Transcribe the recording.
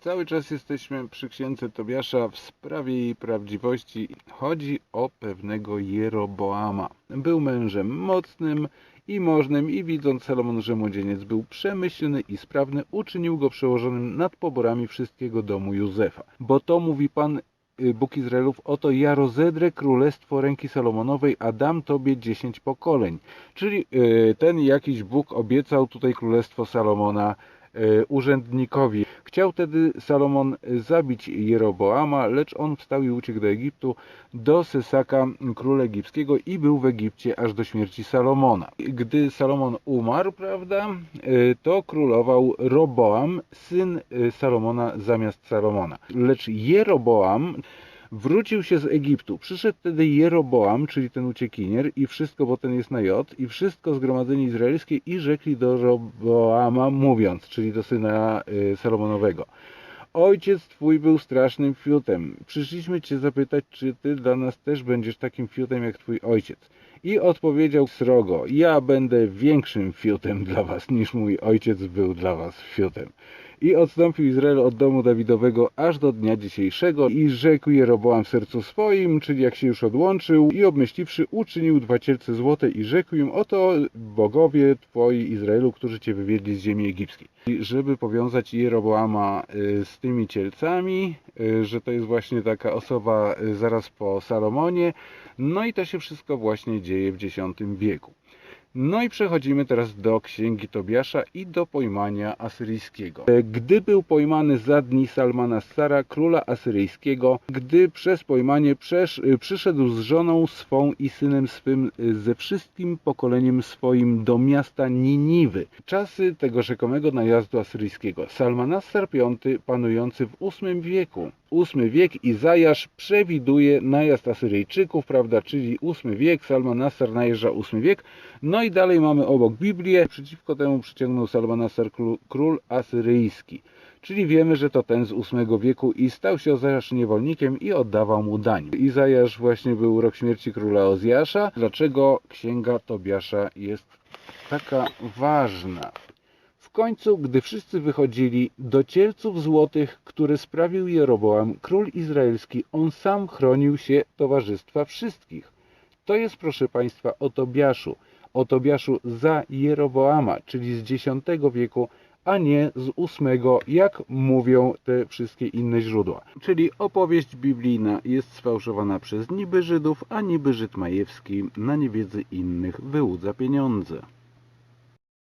Cały czas jesteśmy przy księdze Tobiasza w sprawie jej prawdziwości. Chodzi o pewnego Jeroboama. Był mężem mocnym i możnym i widząc Salomon, że młodzieniec był przemyślny i sprawny, uczynił go przełożonym nad poborami wszystkiego domu Józefa. Bo to mówi Pan y, Bóg Izraelów, oto ja rozedrę królestwo ręki Salomonowej, a dam tobie dziesięć pokoleń. Czyli y, ten jakiś Bóg obiecał tutaj królestwo Salomona y, urzędnikowi. Chciał wtedy Salomon zabić Jeroboama, lecz on wstał i uciekł do Egiptu, do Sesaka, króla egipskiego i był w Egipcie aż do śmierci Salomona. Gdy Salomon umarł, prawda, y, to królował Roboam, syn y, Salomona zamiast Salomona. Lecz Jeroboam wrócił się z Egiptu. Przyszedł wtedy Jeroboam, czyli ten uciekinier i wszystko, bo ten jest na J, i wszystko zgromadzenie izraelskie i rzekli do Roboama mówiąc, czyli do syna y, Salomonowego. Ojciec twój był strasznym fiutem. Przyszliśmy cię zapytać, czy ty dla nas też będziesz takim fiutem jak twój ojciec. I odpowiedział srogo, ja będę większym fiutem dla was, niż mój ojciec był dla was fiutem. I odstąpił Izrael od domu Dawidowego aż do dnia dzisiejszego i rzekł Jeroboam w sercu swoim, czyli jak się już odłączył i obmyśliwszy uczynił dwa cielce złote i rzekł im, oto bogowie twoi Izraelu, którzy cię wywiedli z ziemi egipskiej. I żeby powiązać Jeroboama y, z tymi cielcami, y, że to jest właśnie taka osoba y, zaraz po Salomonie, no i to się wszystko właśnie dzieje w X wieku. No i przechodzimy teraz do księgi Tobiasza i do pojmania asyryjskiego. E, Gdy był pojmany za dni Salmana Sara, króla asyryjskiego, gdy przez pojmanie przesz, y, przyszedł z żoną swą i synem swym y, ze wszystkim pokoleniem swoim do miasta Niniwy. Czasy tego rzekomego najazdu asyryjskiego. Salmanassar V panujący w VIII wieku. VIII wiek Izajasz przewiduje najazd Asyryjczyków, prawda, czyli VIII wiek, Salmanassar najeżdża VIII wiek. No i dalej mamy obok Biblię. Przeciwko temu przyciągnął Salmanassar król, król asyryjski. Czyli wiemy, że to ten z VIII wieku i stał się Ozajasz niewolnikiem i oddawał mu dań. Izajasz właśnie był rok śmierci króla Ozjasza. Dlaczego księga Tobiasza jest taka ważna? Końcu, gdy wszyscy wychodzili do cielców złotych, które sprawił Jeroboam, król izraelski, on sam chronił się towarzystwa wszystkich. To jest, proszę Państwa, o Tobiaszu. O Tobiaszu za Jeroboama, czyli z X wieku, a nie z VIII, jak mówią te wszystkie inne źródła. Czyli opowieść biblijna jest sfałszowana przez niby Żydów, a niby Żyd Majewski na niewiedzy innych wyłudza pieniądze.